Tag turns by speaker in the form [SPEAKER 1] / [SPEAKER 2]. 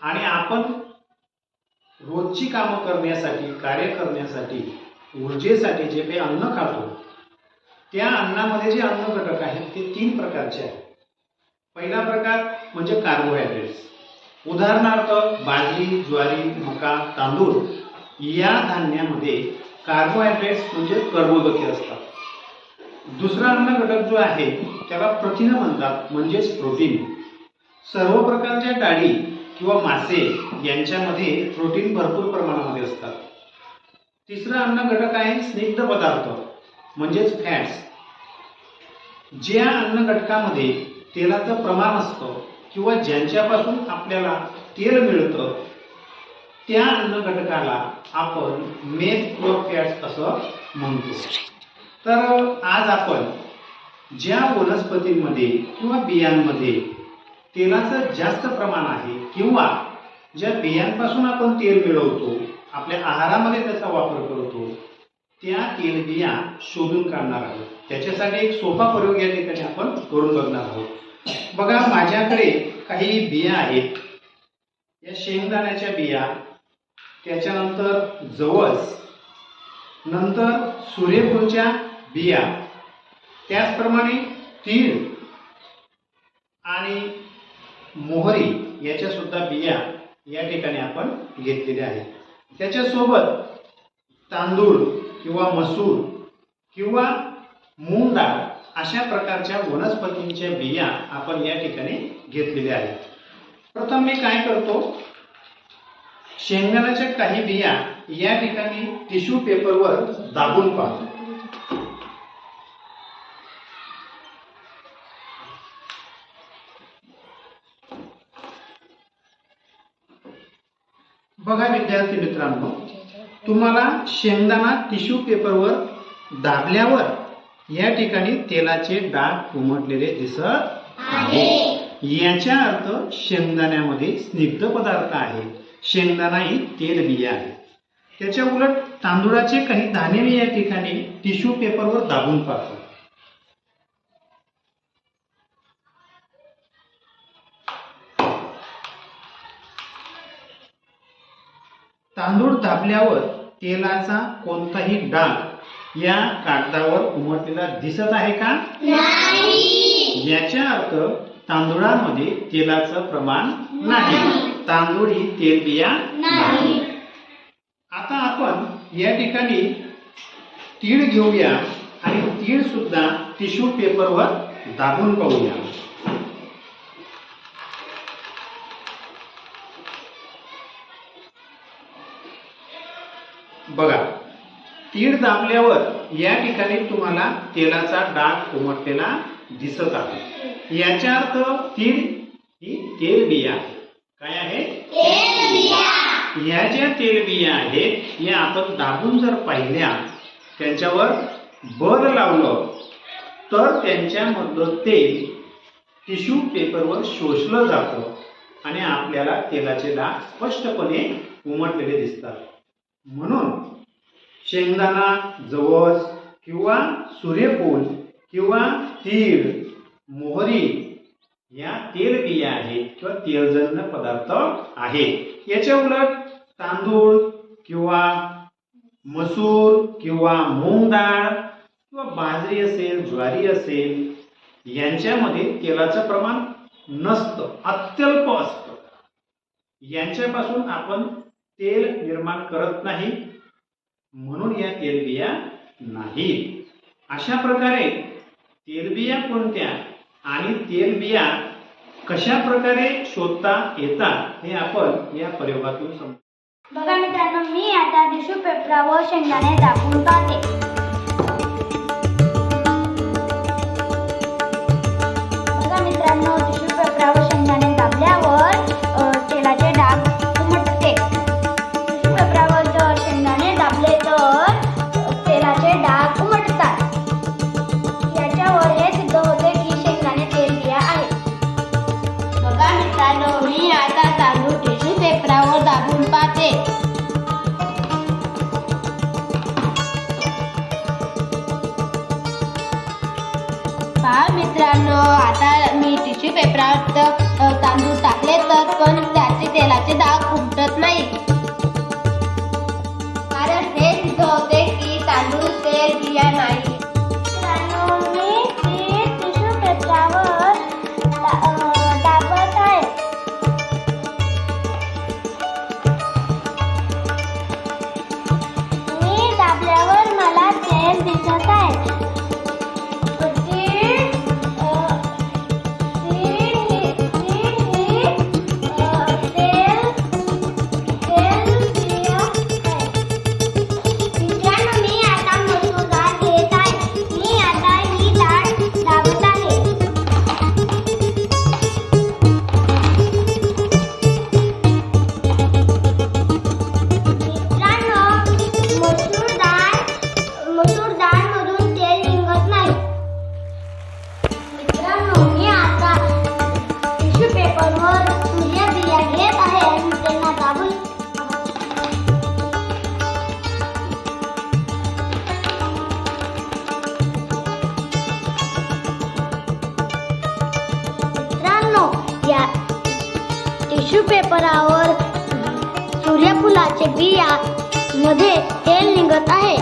[SPEAKER 1] आणि आपण रोजची कामं करण्यासाठी कार्य करण्यासाठी ऊर्जेसाठी जे काही अन्न खातो त्या अन्नामध्ये जे अन्न घटक आहेत ते तीन प्रकारचे आहेत. पहिला प्रकार म्हणजे कार्बोहायड्रेट्स उदाहरणार्थ बाजरी ज्वारी मका तांदूळ या धान्यामध्ये कार्बोहायड्रेट्स म्हणजे कर्बोदके असतात. दुसरा अन्न घटक जो आहे त्याला प्रथिनं म्हणतात म्हणजेच प्रोटीन सर्व प्रकारच्या डाळी किंवा मासे यांच्यामध्ये प्रोटीन भरपूर प्रमाणामध्ये असतात. तिसरा अन्न घटक आहे स्निग्ध पदार्थ म्हणजेच फॅट्स ज्या अन्न घटकामध्ये तेलाचं प्रमाण असतं किंवा ज्यांच्यापासून आपल्याला तेल मिळतं त्या अन्न घटकाला आपण मेथ किंवा फॅट्स असं म्हणतो. तर आज आपण ज्या वनस्पतींमध्ये किंवा बियांमध्ये तेलाचं जास्त प्रमाण आहे किंवा ज्या बियांपासून आपण तेल मिळवतो आपल्या आहारामध्ये त्याचा वापर करतो त्या तेलबिया शोधून काढणार आहोत. त्याच्यासाठी एक सोपा प्रयोग या ठिकाणी आपण करून बघणार आहोत. बघा माझ्याकडे काही बिया आहेत. या शेंगदाण्याच्या बिया त्याच्यानंतर जवस नंतर सूर्यफूलच्या बिया त्याचप्रमाणे तीळ आणि मोहरी याच्या सुद्धा बिया या ठिकाणी आपण घेतलेल्या आहेत. त्याच्यासोबत तांदूळ किंवा मसूर किंवा मूग डाळ अशा प्रकारच्या वनस्पतींच्या बिया आपण या ठिकाणी घेतलेल्या आहेत. प्रथम मी काय करतो? शेंगदाण्याच्या काही बिया या ठिकाणी टिश्यू पेपरवर दाबून पाहतो बघा विद्यार्थी मित्रांनो तुम्हाला शेंगदाणा टिश्यू पेपरवर दाबल्यावर या ठिकाणी तेलाचे डाग उमटलेले दिसत आहे. याचा अर्थ शेंगदाण्यामध्ये स्निग्ध पदार्थ आहे. शेंगदाणा ही तेलबिया आहे. त्याच्या उलट तांदूळाचे काही दाणे मी या ठिकाणी टिश्यू पेपरवर दाबून पाहतो. तांदूळ दाबल्यावर तेलाचा कोणताही डाग या कागदावर उमटलेला दिसत आहे का? याचा अर्थ तांदूळामध्ये तेलाचं प्रमाण नाही. तांदूळ ही तेलबिया नाही. आता आपण या ठिकाणी तीळ घेऊया आणि तीळ सुद्धा टिश्यू पेपरवर दाबून पाहूया. बघा तीळ दाबल्यावर या ठिकाणी तुम्हाला तेलाचा डाग उमटलेला दिसत आहे. याचा अर्थ तीळ ही तेलबिया आहे काय आहे? ह्या ज्या तेलबिया आहेत या आपण दाबून जर पाहिल्या त्यांच्यावर बल लावलं तर त्यांच्यामधलं तेल टिश्यू पेपरवर शोषलं जातं आणि आपल्याला तेलाचे डाग स्पष्टपणे उमटलेले दिसतात. म्हणून शेंगदाणा जवस किंवा सूर्यफूल किंवा तीळ मोहरी या तेलबिया आहेत किंवा तेलजन्य पदार्थ आहेत. याच्या उलट तांदूळ किंवा मसूर किंवा मूग डाळ किंवा बाजरी असेल ज्वारी असेल यांच्यामध्ये तेलाचं प्रमाण नसतं अत्यल्प असतं. यांच्यापासून आपण तेल निर्माण करत नाही म्हणून या तेलबिया नाहीत. अशा प्रकारे तेलबिया कोणत्या आणि तेलबिया कशा प्रकारे शोधता येतात हे आपण या प्रयोगातून समजू.
[SPEAKER 2] बघा मित्रांनो मी आता टिश्यू पेपरावर शेंगदाणे दाबून पाहते. मित्रांनो
[SPEAKER 3] मी आता तांदूळ टिश्यू पेपरावर दाबून पाहते. पहा मित्रांनो आता मी टिश्यू पेपरात तांदूळ टाकले तर पण त्याचे तेलाचे
[SPEAKER 2] दाग खूप टिश्यू पेपरावर सूर्यफुलाचे बिया मध्ये तेल निघत आहे.